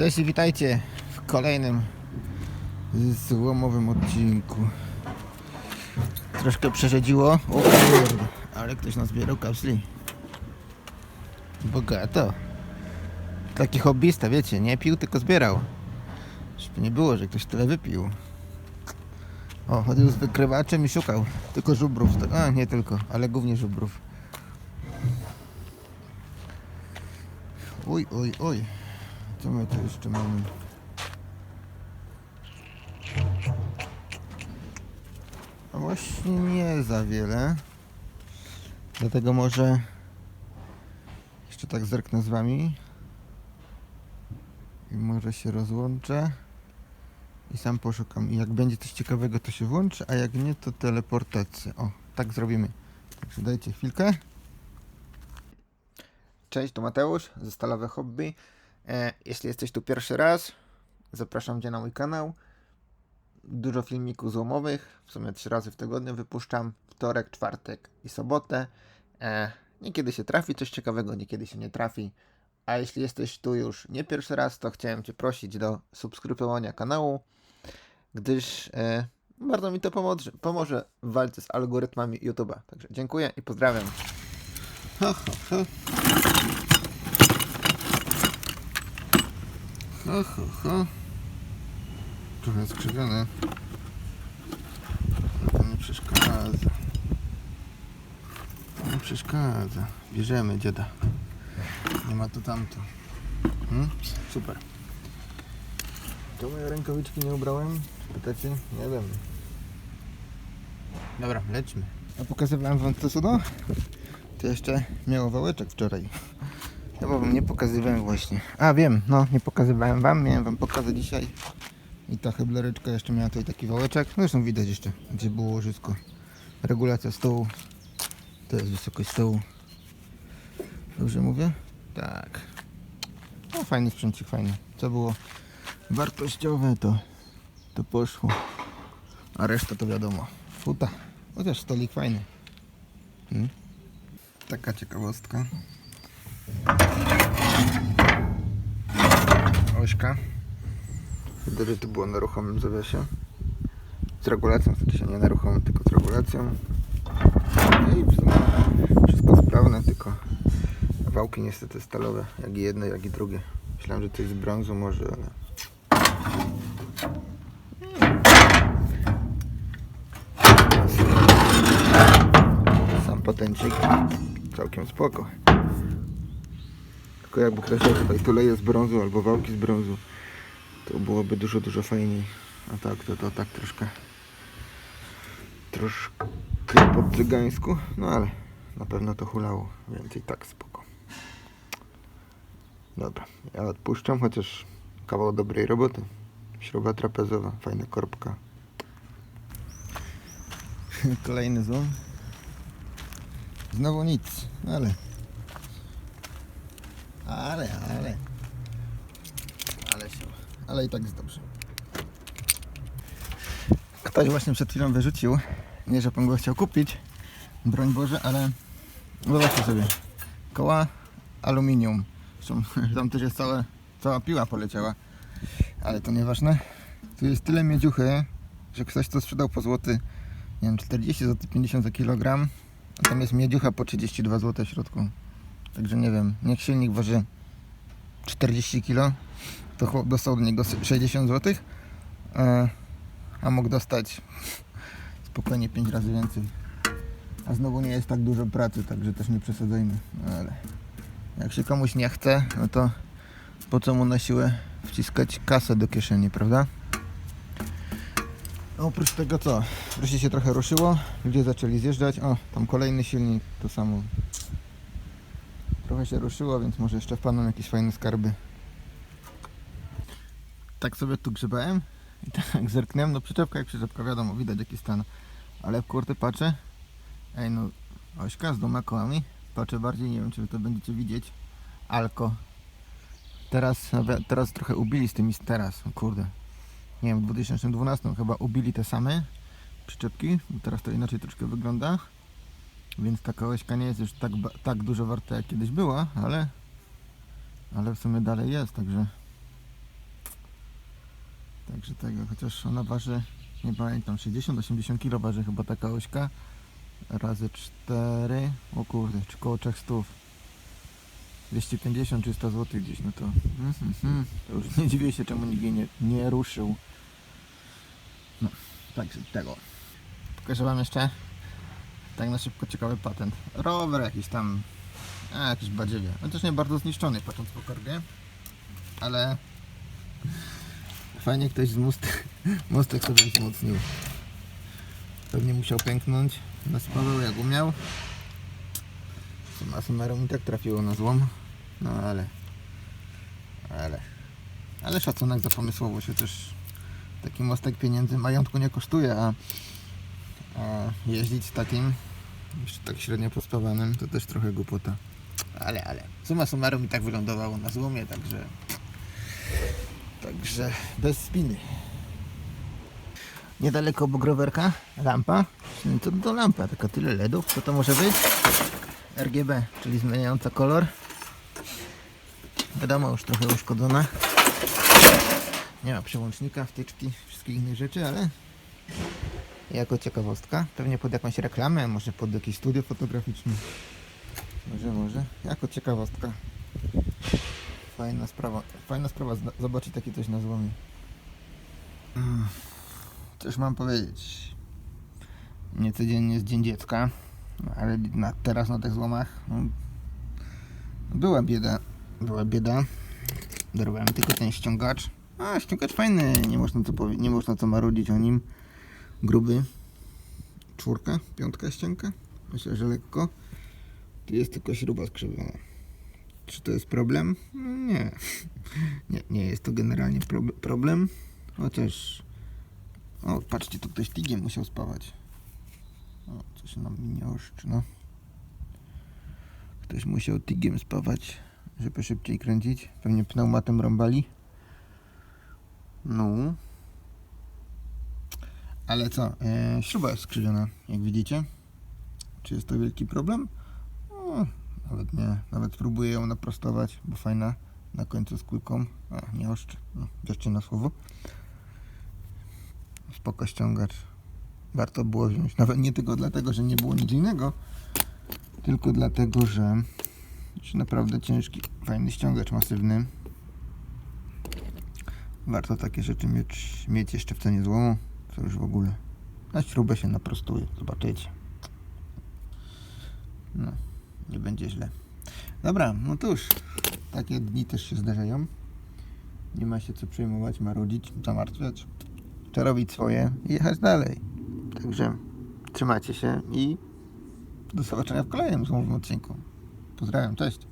Cześć i witajcie w kolejnym złomowym odcinku. Troszkę przerzedziło, o kurde, ale ktoś nazbierał kapsli. Bogato. Taki hobbysta, wiecie, nie pił, tylko zbierał. Żeby nie było, że ktoś tyle wypił. O, chodził z wykrywaczem i szukał tylko żubrów. A, nie tylko, ale głównie żubrów. Oj, oj, oj. Co my tu jeszcze mamy? A właśnie nie za wiele. Dlatego może jeszcze tak zerknę z wami. I może się rozłączę. I sam poszukam. I jak będzie coś ciekawego, to się włączy, a jak nie, to teleportacja. O, tak zrobimy. Także dajcie chwilkę. Cześć, to Mateusz ze Stalowe Hobby. E, jeśli jesteś tu pierwszy raz, zapraszam Cię na mój kanał. Dużo filmików złomowych, w sumie trzy razy w tygodniu wypuszczam. Wtorek, czwartek i sobotę. E, niekiedy się trafi coś ciekawego, niekiedy się nie trafi. A jeśli jesteś tu już nie pierwszy raz, to chciałem Cię prosić do subskrybowania kanału, gdyż e, bardzo mi to pomoże, pomoże w walce z algorytmami YouTube'a. Także dziękuję i pozdrawiam. Ha, ha, ha. Ha, ha. Trochę skrzywione. To nie przeszkadza. To nie przeszkadza. Bierzemy dziada. Nie ma to tamto. Hmm? Super. To moje rękawiczki nie ubrałem? Pytacie? Nie wiem. Dobra, lećmy. A pokazywałem wam to cudo? To jeszcze miało wałeczek wczoraj. Ja wam nie pokazywałem właśnie. A wiem, no nie pokazywałem wam, miałem wam pokazać dzisiaj. I ta heblereczka jeszcze miała tutaj taki wałeczek. No zresztą widać jeszcze, gdzie było łożysko. Regulacja stołu. To jest wysokość stołu. Dobrze mówię? Tak. No fajny sprzęcik, fajny. Co było wartościowe to, to poszło. A reszta to wiadomo. Futa. Chociaż stolik fajny. Hmm? Taka ciekawostka. Ośka. Że to było na ruchomym zawiasie. Z regulacją, w nie na ruchomym, tylko z regulacją. No i w sumie wszystko sprawne, tylko wałki niestety stalowe, jak i jedne, jak i drugie. Myślałem, że coś z brązu może, ale... Sam patencik całkiem spoko. Tylko jakby ktoś miał tutaj tuleje z brązu albo wałki z brązu, to byłoby dużo, dużo fajniej. A tak, to, to tak troszkę troszkę po cygańsku, no ale na pewno to hulało, więc i tak spoko. Dobra, ja odpuszczam, chociaż kawał dobrej roboty. Śruba trapezowa, fajna korbka. Kolejny złom. Znowu nic, ale ale, ale. Ale się. Ale i tak jest dobrze. Ktoś właśnie przed chwilą wyrzucił. Nie, że pan go chciał kupić. Broń Boże, ale. Zobaczcie sobie. Koła aluminium. Zresztą tam też jest całe, cała piła poleciała. Ale to nieważne. Tu jest tyle miedziuchy, że ktoś to sprzedał po złoty. Nie wiem, 40 zł 50 za kilogram. A tam jest miedziucha po 32 zł w środku. Także nie wiem, niech silnik waży 40 kg, to chłop dostał do niego 60 zł, a, a mógł dostać spokojnie 5 razy więcej. A znowu nie jest tak dużo pracy, także też nie przesadzajmy. No ale jak się komuś nie chce, no to po co mu na siłę wciskać kasę do kieszeni, prawda? Oprócz tego co? Wreszcie się trochę ruszyło, ludzie zaczęli zjeżdżać. O, tam kolejny silnik, to samo Trochę się ruszyło, więc może jeszcze wpadną jakieś fajne skarby. Tak sobie tu grzebałem i tak zerknąłem, no przyczepka jak przyczepka, wiadomo, widać jaki stan. Ale kurde patrzę, ej no, ośka z dwoma kołami, patrzę bardziej, nie wiem czy to będziecie widzieć, Alko. Teraz, teraz trochę ubili z tymi, teraz, kurde, nie wiem, w 2012 chyba ubili te same przyczepki, teraz to inaczej troszkę wygląda. Więc taka łyżka nie jest już tak, tak dużo warta jak kiedyś była, ale, ale w sumie dalej jest, także Także tego, chociaż ona waży, nie pamiętam, 60-80 kg waży chyba taka ośka. Razy 4, o kurde, czy koło 300. 250-300 zł gdzieś, no to, mm, mm, to już nie dziwię się czemu nikt jej nie, nie ruszył. No, także tego. Pokażę wam jeszcze tak na szybko ciekawy patent. Rower jakiś tam, a jakiś badziewie. Też nie bardzo zniszczony patrząc po korbie, ale fajnie ktoś z most, mostek sobie wzmocnił. Pewnie musiał pęknąć, naspawał jak umiał. Suma summarum i tak trafiło na złom. No ale, ale, ale szacunek za pomysłowość, chociaż taki mostek pieniędzy majątku nie kosztuje, a, a jeździć takim jeszcze tak średnio pospawanym to też trochę głupota. Ale, ale, suma summarum i tak wylądowało na złomie, także także bez spiny. Niedaleko obok rowerka lampa. Co to lampa? Taka tyle LEDów. Co to może być? RGB, czyli zmieniająca kolor. Wiadomo, już trochę uszkodzona. Nie ma przełącznika, wtyczki, wszystkich innych rzeczy, ale jako ciekawostka, pewnie pod jakąś reklamę, może pod jakieś studio fotograficzne. Może, może. Jako ciekawostka. Fajna sprawa. Fajna sprawa zobaczyć takie coś na złomie. Mm. Coś mam powiedzieć. Niecodziennie jest Dzień Dziecka, ale na, teraz na tych złomach no, była bieda. Była bieda. Dorwałem tylko ten ściągacz. A, ściągacz fajny, nie można co, nie można co marudzić o nim. Gruby. Czwórka, piątka ścianka. Myślę, że lekko. Tu jest tylko śruba skrzywiona. Czy to jest problem? Nie. Nie, nie jest to generalnie prob- problem. Chociaż. O, patrzcie, tu ktoś tigiem musiał spawać. O, coś nam nie oszczy, no. Ktoś musiał tigiem spawać, żeby szybciej kręcić. Pewnie pneumatem rąbali. No. Ale co? E, śruba jest skrzywiona, jak widzicie. Czy jest to wielki problem? Nawet nie. Nawet spróbuję ją naprostować, bo fajna. Na końcu z kulką. A, nie oszczy. No, wierzcie na słowo. Spoko ściągacz. Warto było wziąć. Nawet nie tylko dlatego, że nie było nic innego, tylko dlatego, że że naprawdę ciężki, fajny ściągacz masywny. Warto takie rzeczy mieć, mieć jeszcze w cenie złomu. Co już w ogóle. Na śrubę się naprostuje. Zobaczycie. No, nie będzie źle. Dobra, no to już. Takie dni też się zdarzają. Nie ma się co przejmować, marudzić, zamartwiać. Trzeba robić swoje i jechać dalej. Także trzymajcie się i do zobaczenia w kolejnym odcinku. Pozdrawiam, cześć.